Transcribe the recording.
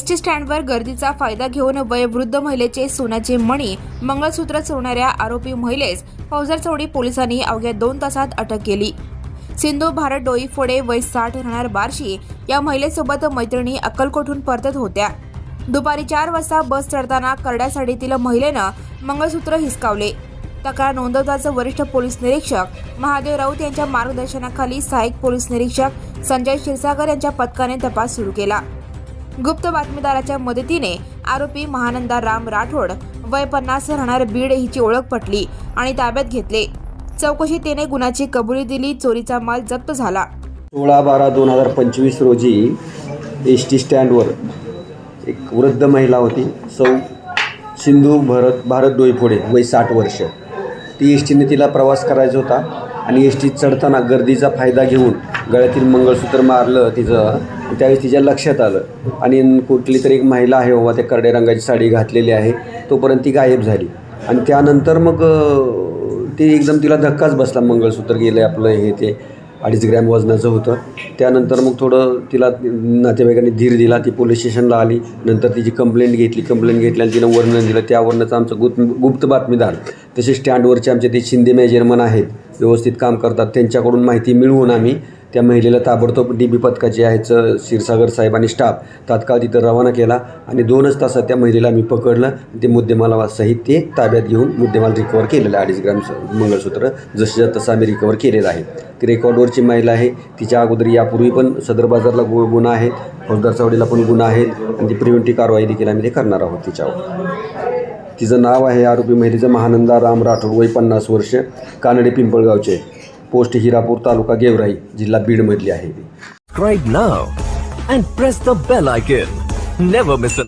T स्टँडवर गर्दीचा फायदा घेऊन वयोवृद्ध महिलेचे सोन्याचे मणी मंगळसूत्र चोरणाऱ्या आरोपी महिलेस फौजरचौडी पोलिसांनी अवघ्या दोन तासात अटक केली. सिंधू भारत डोईफोडे वय साठ राहणार बार्शी या महिलेसोबत मैत्रिणी अक्कलकोटहून परतत होत्या. दुपारी चार वाजता बस चढताना करड्या साडीतील महिलेनं मंगळसूत्र हिसकावले. तक्रार नोंदवताच वरिष्ठ पोलीस निरीक्षक महादेव राऊत यांच्या मार्गदर्शनाखाली सहाय्यक पोलीस निरीक्षक संजय क्षीरसागर यांच्या पथकाने तपास सुरू केला. गुप्त बातमीदाराच्या मदतीने आरोपी महानंदा राम राठोड वय पन्नास राहणार बीड हिची ओळख पटली आणि ताब्यात घेतले. चौकशी त्याने गुन्ह्याची कबुली दिली चोरीचा माल जप्त झाला. सोळा बारा दोन हजार पंचवीस रोजी एस टी स्टँडवर एक वृद्ध महिला होती सौ सिंधू भरत भारत डोईफोडे वय साठ वर्ष. ती एस टीने तिला प्रवास करायचा होता. आणि एस टीत चढताना गर्दीचा फायदा घेऊन गळ्यातील मंगळसूत्र मारलं तिचं त्यावेळेस तिच्या लक्षात आलं. आणि कुठली तरी एक महिला आहे बाबा त्या करड्या रंगाची साडी घातलेली आहे. तोपर्यंत ती गायब झाली. आणि त्यानंतर मग ती ते एकदम तिला धक्काच बसला मंगळसूत्र गेलं आपलं हे ते. अडीच ग्रॅम वजनाचं होतं. त्यानंतर मग थोडं तिला नातेवाईकांनी धीर दिला ती पोलीस स्टेशनला आली. नंतर तिची कंप्लेंट घेतली कंप्लेंट घेतली आणि तिनं वर्णन दिलं. त्या वर्णनाचं आमचं गुप्त गुप्त बातमीदार. तसेच स्टँडवरचे आमचे ते शिंदे मेजरमन आहेत व्यवस्थित काम करतात. त्यांच्याकडून माहिती मिळवून आम्ही त्या महिलेला ताबडतोब डी बी पथकाचे आहेत स- क्षीरसागर साहेब आणि स्टाफ तात्काळ तिथं रवाना केला आणि दोनच तासात त्या महिलेला मी पकडलं. ते मुद्देमाला सहित ते ताब्यात घेऊन मुद्देमाल रिकवर केलेलं आहे. अडीच ग्राम मंगळसूत्र जसं तसं आम्ही रिकवर केलेलं आहे. ती रेकॉर्डवरची महिला आहे. तिच्या अगोदर यापूर्वी पण सदर बाजारला गु गुन्हा आहेत फौजदार चावडीला पण गुन्हा आहेत आणि ती प्रिव्हेंटिव्ह कारवाई देखील आम्ही ते करणार आहोत तिच्यावर. तिचं नाव आहे आरोपी महिलेचं महानंदा राम राठोड वय पन्नास वर्ष कानडे पिंपळगावचे. पोस्ट हिरापूर तालुका गेवराई जिल्हा बीड मधली आहे नाव and press the bell icon never miss